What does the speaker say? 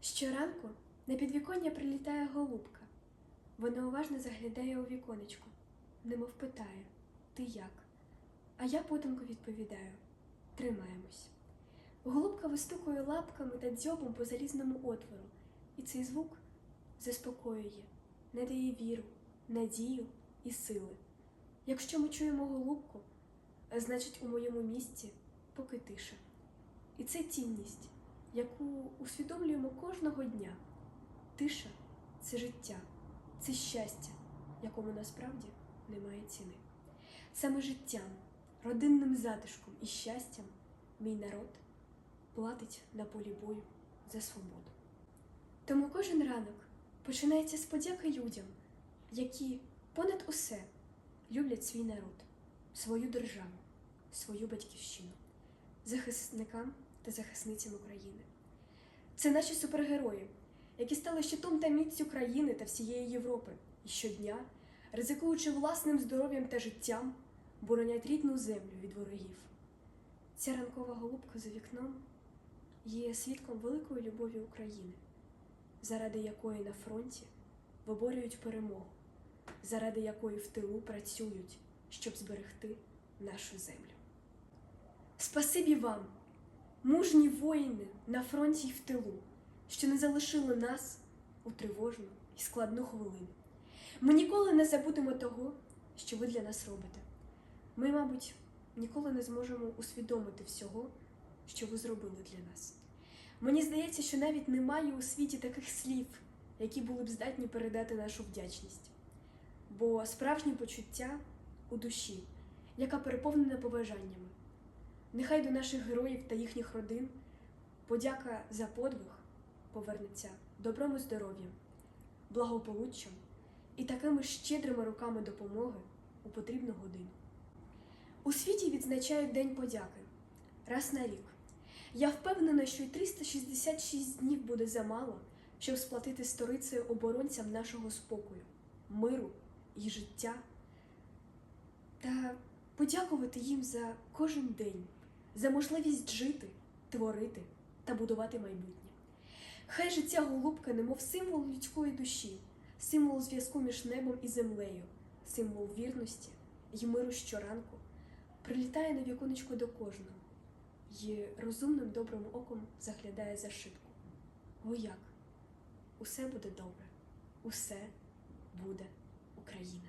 Щоранку на підвіконня прилітає голубка. Вона уважно заглядає у віконечко, немов питає Ти як? А я потомку відповідаю Тримаємось. Голубка вистукує лапками та дзьобом по залізному отвору, і цей звук заспокоює, надає віру, надію і сили. Якщо ми чуємо голубку, значить у моєму місці поки тиша. І це цінність, яку усвідомлюємо кожного дня. Тиша це життя, це щастя, якому насправді немає ціни. Саме життям, родинним затишком і щастям мій народ платить на полі бою за свободу. Тому кожен ранок починається з подяки людям, які понад усе люблять свій народ, свою державу, свою батьківщину, захисникам та захисницям України. Це наші супергерої, які стали щитом та міцю країни та всієї Європи, і щодня, ризикуючи власним здоров'ям та життям, боронять рідну землю від ворогів. Ця ранкова голубка за вікном є свідком великої любові України, заради якої на фронті виборюють перемогу, заради якої в тилу працюють, щоб зберегти нашу землю. Спасибі вам, мужні воїни на фронті й в тилу, що не залишили нас у тривожну і складну хвилину. Ми ніколи не забудемо того, що ви для нас робите. Ми, мабуть, ніколи не зможемо усвідомити всього, що ви зробили для нас. Мені здається, що навіть немає у світі таких слів, які були б здатні передати нашу вдячність. Бо справжні почуття у душі, яка переповнена побажаннями. Нехай до наших героїв та їхніх родин подяка за подвиг повернеться добром і здоров'ям, благополуччям і такими щедрими руками допомоги у потрібну годину. У світі відзначають День подяки раз на рік. Я впевнена, що й 366 днів буде замало, щоб сплатити сторицею оборонцям нашого спокою, миру і життя та подякувати їм за кожен день, за можливість жити, творити та будувати майбутнє. Хай ця голубка, немов символ людської душі, символ зв'язку між небом і землею, символ вірності й миру щоранку, прилітає на віконечко до кожного й розумним добрим оком заглядає за шибку. О як? Усе буде добре, усе буде Україна.